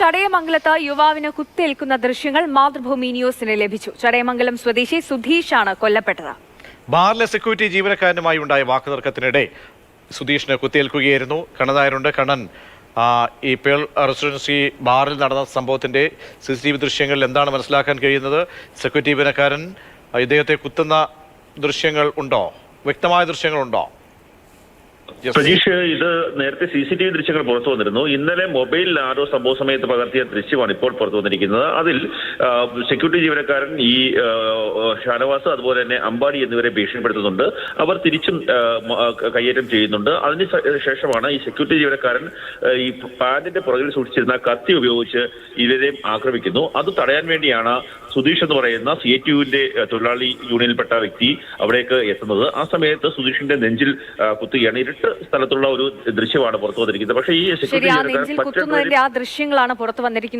ചടയമംഗലത്ത് യുവാവിന് കുത്തേൽക്കുന്ന ദൃശ്യങ്ങൾ മാതൃഭൂമി ന്യൂസിന് ലഭിച്ചു. ചടയമംഗലം സ്വദേശി സുധീഷാണ് കൊല്ലപ്പെട്ടത്. ബാറിലെ സെക്യൂരിറ്റി ജീവനക്കാരനുമായി ഉണ്ടായ വാക്കുതർക്കത്തിനിടെ സുധീഷിന് കുത്തേൽക്കുകയായിരുന്നു കണ്ണനായരുണ്ട്. കണ്ണൻ ഈ പേൾ റെസിഡൻസി ബാറിൽ നടന്ന സംഭവത്തിന്റെ സി സി ടി വി ദൃശ്യങ്ങളിൽ എന്താണ് മനസ്സിലാക്കാൻ കഴിയുന്നത്? സെക്യൂരിറ്റി ജീവനക്കാരൻ ഇദ്ദേഹത്തെ കുത്തുന്ന ദൃശ്യങ്ങൾ ഉണ്ടോ? വ്യക്തമായ ദൃശ്യങ്ങളുണ്ടോ പ്രജീഷ് ഇത് നേരത്തെ സി സി ടി വി ദൃശ്യങ്ങൾ പുറത്തു വന്നിരുന്നു. ഇന്നലെ മൊബൈലിൽ ആരോ സംഭവ സമയത്ത് പകർത്തിയ ദൃശ്യമാണ് ഇപ്പോൾ പുറത്തു വന്നിരിക്കുന്നത്. അതിൽ സെക്യൂരിറ്റി ജീവനക്കാരൻ ഈ ഷാനവാസ് അതുപോലെ തന്നെ അമ്പാടി എന്നിവരെ ഭീഷണിപ്പെടുത്തുന്നുണ്ട്. അവർ തിരിച്ചും കയ്യേറ്റം ചെയ്യുന്നുണ്ട്. അതിന് ശേഷമാണ് ഈ സെക്യൂരിറ്റി ജീവനക്കാരൻ ഈ പാന്റിന്റെ പുറകിൽ സൂക്ഷിച്ചിരുന്ന കത്തി ഉപയോഗിച്ച് ഇവരെയും ആക്രമിക്കുന്നു. അത് തടയാൻ വേണ്ടിയാണ് സുധീഷ് എന്ന് പറയുന്ന സി എ ടിയുവിന്റെ തൊഴിലാളി യൂണിയനിൽപ്പെട്ട വ്യക്തി അവിടേക്ക് എത്തുന്നത്. ആ സമയത്ത് സുധീഷിന്റെ നെഞ്ചിൽ കുത്തുകയാണ്. ഇരുട്ട് സ്ഥലത്തുള്ള ഒരു ദൃശ്യമാണ് പുറത്തു വന്നിരിക്കുന്നത്? പക്ഷേ ഈ ശരി ആ നെഞ്ചിൽ കുത്തുന്നതിന്റെ ആ ദൃശ്യങ്ങളാണ് പുറത്തു വന്നിരിക്കുന്നത്.